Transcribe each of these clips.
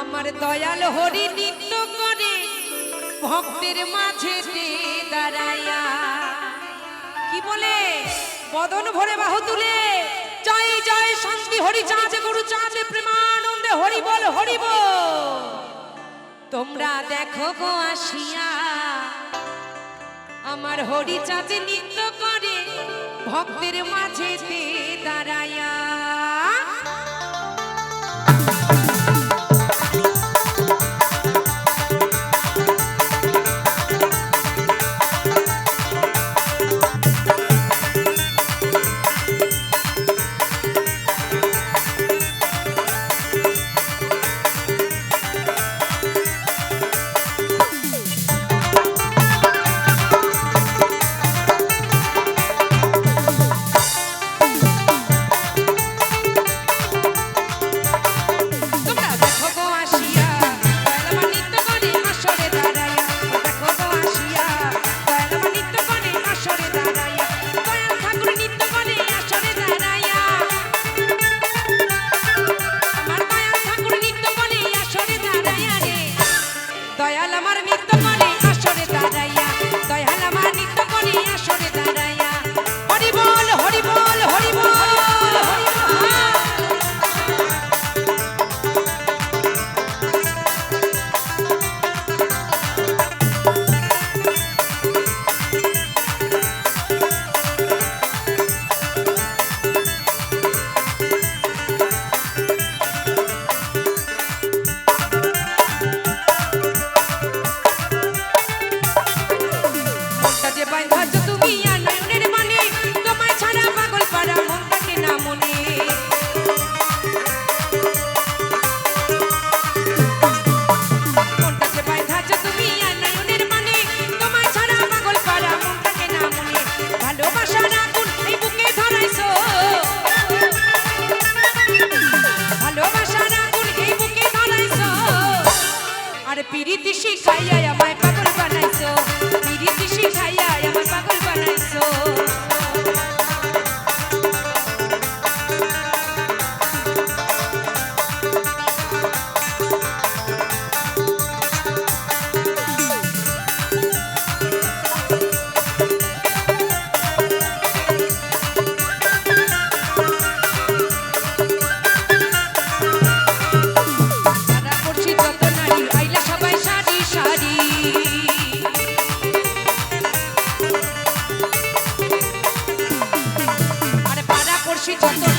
আমার দয়াল হরি নৃত্য করে, ভক্তের মাঝে দাঁড়াইয়া। কি বলে? বদন ভরে বাহু তুলে, জয় জয়, শান্তি, হরি চাঁদে, গুরু চাঁদে, প্রেমানন্দে, হরি বল, হরি তোমরা দেখো গো আসিয়া, আমার হরি চাঁদে নৃত্য করে, ভক্তের মাঝে দাঁড়াইয়া। শিখাইয়া she just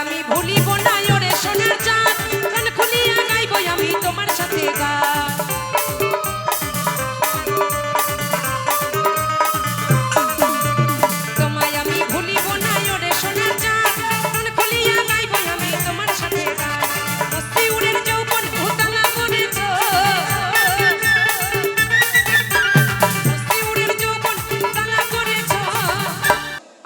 আমি ভুলিব না ওরে সোনার চাঁদ। প্রাণ খুলিয়া গাইব আমি তোমার সাথে গা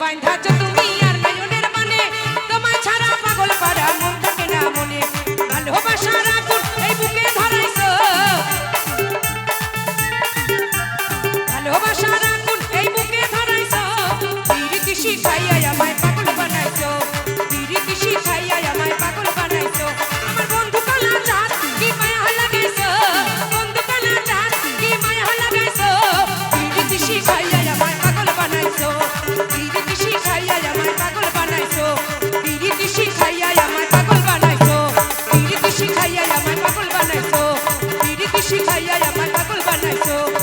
বাইন্ধা যেত nice, oh.